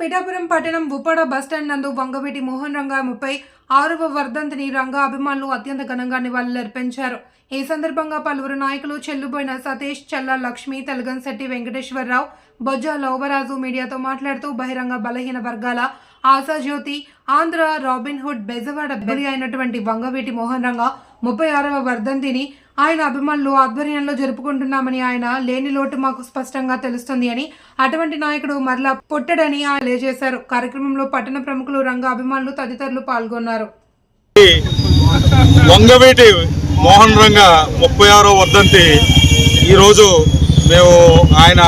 పిఠాపురం పట్టణం ఉప్పాడ బస్టాండ్ నందు వంగవీటి మోహన్ రంగా ముప్పై ఆరవ వర్ధంతిని రంగా అభిమానులు అత్యంత ఘనంగా నివాళులర్పించారు. ఈ సందర్భంగా పలువురు నాయకులు చెల్లుబోయిన సతీష్ చల్ల లక్ష్మి తెలగన్శెట్టి వెంకటేశ్వరరావు బొజ్జా లోవరాజు మీడియాతో మాట్లాడుతూ బహిరంగ బలహీన వర్గాల ఆశాజ్యోతి ఆంధ్ర రాబిన్ హుడ్ బెజవాడ బలి అయినటువంటి వంగవీటి మోహన్ రంగ ముప్పై ఆరవ వర్ధంతిని ఆయన అభిమానులు ఆధ్వర్యంలో జరుపుకుంటున్నామని ఆయన లేని లోటు మాకు స్పష్టంగా తెలుస్తుంది అని అటువంటి నాయకుడు మరలా పుట్టడని ఆయన తెలియజేశారు. కార్యక్రమంలో పట్టణ ప్రముఖులు రంగ అభిమానులు తదితరులు పాల్గొన్నారు. వంగవీటి మోహన్ రంగ ముప్పై ఆరో వర్ధంతి ఈరోజు మేము ఆయన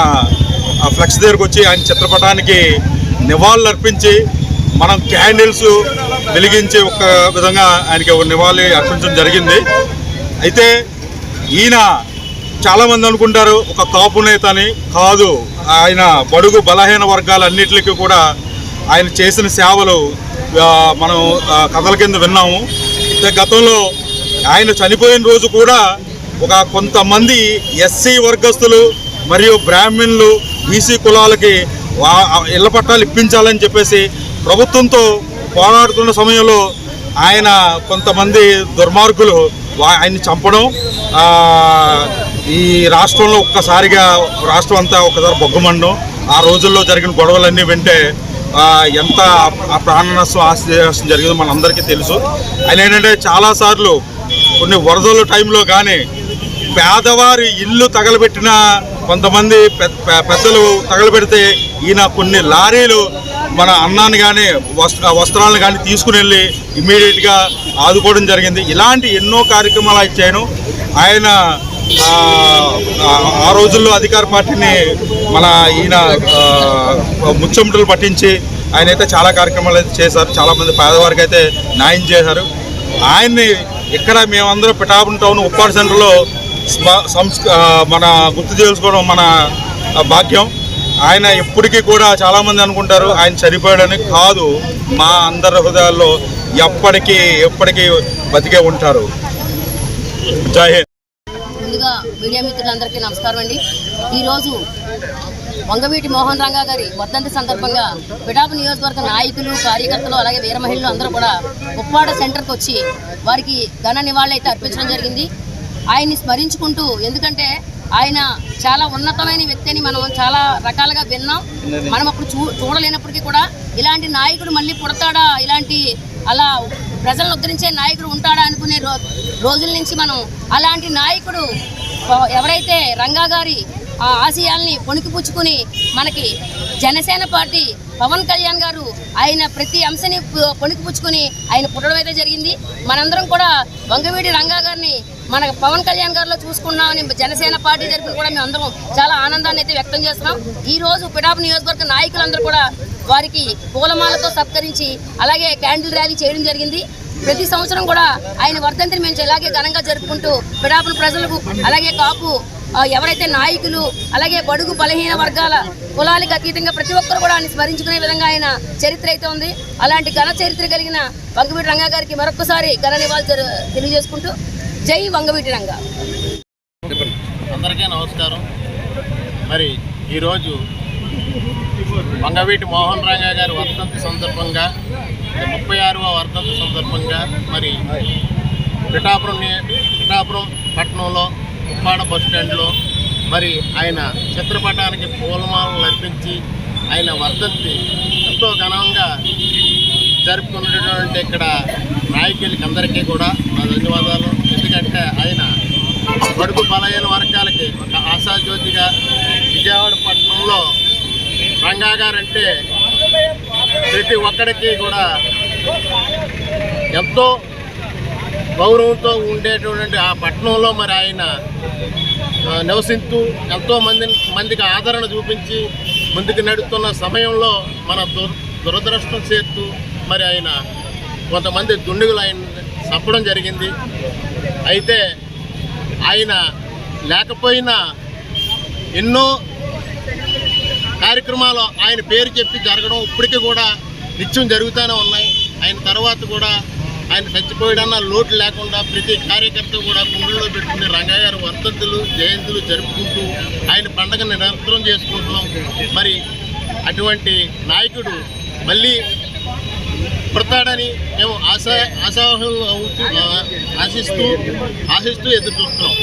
ఫ్లెక్స్ దగ్గరకు వచ్చి ఆయన చిత్రపటానికి నివాళులు అర్పించి మనం క్యాండిల్స్ వెలిగించి ఒక విధంగా ఆయనకి ఒక నివాళి అర్పించడం జరిగింది. అయితే ఈయన చాలామంది అనుకుంటారు ఒక కాపు నేత అని కాదు. ఆయన బడుగు బలహీన వర్గాలన్నిటికీ కూడా ఆయన చేసిన సేవలు మనం కథల కింద విన్నాము. అయితే గతంలో ఆయన చనిపోయిన రోజు కూడా ఒక కొంతమంది ఎస్సీ వర్గస్తులు మరియు బ్రాహ్మణులు బీసీ కులాలకి వా- ఇళ్ళ పట్టాలు ఇప్పించాలని చెప్పేసి ప్రభుత్వంతో పోరాడుతున్న సమయంలో ఆయన కొంతమంది దుర్మార్గులు వా- ఆయన్ని చంపడం ఈ రాష్ట్రంలో ఒక్కసారిగా రాష్ట్రం అంతా ఒకసారి బొగ్గుమండడం ఆ రోజుల్లో జరిగిన గొడవలన్నీ వింటే ఎంత ఆ ప్రాణనష్టం ఆశ్చర్యం జరిగిందో మనందరికీ తెలుసు. ఆయన ఏంటంటే చాలాసార్లు కొన్ని వరదల టైంలో కానీ పేదవారి ఇల్లు తగలబెట్టిన కొంతమంది పెద్దలు తగలబెడితే ఈయన కొన్ని లారీలు మన అన్నాన్ని కానీ వస్త్ర వస్త్రాలను కానీ తీసుకుని వెళ్ళి ఇమీడియట్గా ఆదుకోవడం జరిగింది. ఇలాంటి ఎన్నో కార్యక్రమాలు ఆయన చేయను. ఆయన ఆ, రోజుల్లో అధికార పార్టీని మన ఈయన ఆ, పట్టించి ఆయన అయితే చాలా కార్యక్రమాలు అయితే చేశారు. చాలామంది పేదవారికి అయితే న్యాయం చేశారు. ఆయన్ని ఇక్కడ మేమందరం పిఠాపురం టౌన్ ఉప్పాడు సెంటర్లో సంస్క మన గుర్తు చేసుకోవడం మన భాగ్యం. ఆయన ఎప్పటికీ కూడా చాలామంది అనుకుంటారు ఆయన చనిపోయాడని కాదు మా అందరి హృదయాల్లో ఎప్పటికీ ఎప్పటికీ బతికే ఉంటారు. జై హింద్. ముందుగా మీడియా మిత్రులందరికీ నమస్కారం అండి. ఈరోజు వంగవీటి మోహన్ రంగా గారి వర్ధంతి సందర్భంగా పిడాపు నియోజకవర్గ నాయకులు కార్యకర్తలు అలాగే వీర మహిళలు అందరూ కూడా ఉప్పాడ సెంటర్కి వచ్చి వారికి ఘన నివాళులు అయితే అర్పించడం జరిగింది. ఆయన్ని స్మరించుకుంటూ ఎందుకంటే ఆయన చాలా ఉన్నతమైన వ్యక్తి అని మనం చాలా రకాలుగా విన్నాం. మనం అప్పుడు చూ చూడలేనప్పటికీ కూడా ఇలాంటి నాయకుడు మళ్ళీ పుడతాడా? ఇలాంటి అలా ప్రజలను ఉద్ధరించే నాయకుడు ఉంటాడా అనుకునే రో రోజుల నుంచి మనం అలాంటి నాయకుడు ఎవరైతే రంగా గారి ఆశయాల్ని పొణికిపుచ్చుకుని మనకి జనసేన పార్టీ పవన్ కళ్యాణ్ గారు ఆయన ప్రతి అంశాన్ని పు- ఆయన పుట్టడం అయితే జరిగింది. మనందరం కూడా వంగవీడి రంగా గారిని మన పవన్ కళ్యాణ్ గారిలో చూసుకున్నామని జనసేన పార్టీ తరఫున కూడా మేము అందరం చాలా ఆనందాన్ని అయితే వ్యక్తం చేస్తున్నాం. ఈ రోజు పిడాపు నియోజకవర్గ నాయకులందరూ కూడా వారికి పూలమాలతో సత్కరించి అలాగే క్యాండిల్ ర్యాలీ చేయడం జరిగింది. ప్రతి సంవత్సరం కూడా ఆయన వర్ధంతిని మేము ఇలాగే ఘనంగా జరుపుకుంటూ పిడాపుల ప్రజలకు అలాగే కాపు ఎవరైతే నాయకులు అలాగే బడుగు బలహీన వర్గాల కులాలకు అతీతంగా ప్రతి ఒక్కరు కూడా ఆయన స్మరించుకునే విధంగా ఆయన చరిత్ర అయితే ఉంది. అలాంటి ఘన చరిత్ర కలిగిన వంగవీటి రంగా గారికి మరొకసారి ఘన నివాళి తెలియజేసుకుంటూ జై వంగవీటి రంగా. అందరికీ నమస్కారం. మరి ఈరోజు వంగవీటి మోహన్ రంగా గారి వర్ధంతి సందర్భంగా ముప్పై ఆరవ వర్ధంతి సందర్భంగా మరి పిఠాపురం పిఠాపురం పట్టణంలో ఉప్పాడ బస్ స్టాండ్లో మరి ఆయన చిత్రపటానికి పూలమాలలు అర్పించి ఆయన వర్ధంతి ఎంతో ఘనంగా జరుపుకున్నటువంటి ఇక్కడ నాయకులకి అందరికీ కూడా నా ధన్యవాదాలు. ఎందుకంటే ఆయన బడుగు బలహీన వర్గాలకి ఒక ఆశాజ్యోతిగా విజయవాడ పట్టణంలో రంగా గారంటే ప్రతి ఒక్కడికి కూడా ఎంతో గౌరవంతో ఉండేటువంటి ఆ పట్టణంలో మరి ఆయన నివసిస్తూ ఎంతో మంది మందికి ఆదరణ చూపించి ముందుకు నడుస్తున్న సమయంలో మన దుర్ దురదృష్టం చేస్తూ మరి ఆయన కొంతమంది దుండుగులు ఆయన చంపడం జరిగింది. అయితే ఆయన లేకపోయినా ఎన్నో కార్యక్రమాలు ఆయన పేరు చెప్పి జరగడం ఇప్పటికీ కూడా నిత్యం జరుగుతూనే ఉన్నాయి. ఆయన తర్వాత కూడా ఆయన చచ్చిపోయాడన్న లోటు లేకుండా ప్రతి కార్యకర్త కూడా గుండెల్లో పెట్టుకుని రంగయ్య గారు వర్ధంతులు జయంతులు జరుపుకుంటూ ఆయన పండగ నిరంతరం చేసుకుంటున్నాం. మరి అటువంటి నాయకుడు మళ్ళీ పుడతాడని మేము ఆశా ఆశాహులు ఆశిస్తూ ఆశిస్తూ ఎదురు చూస్తున్నాం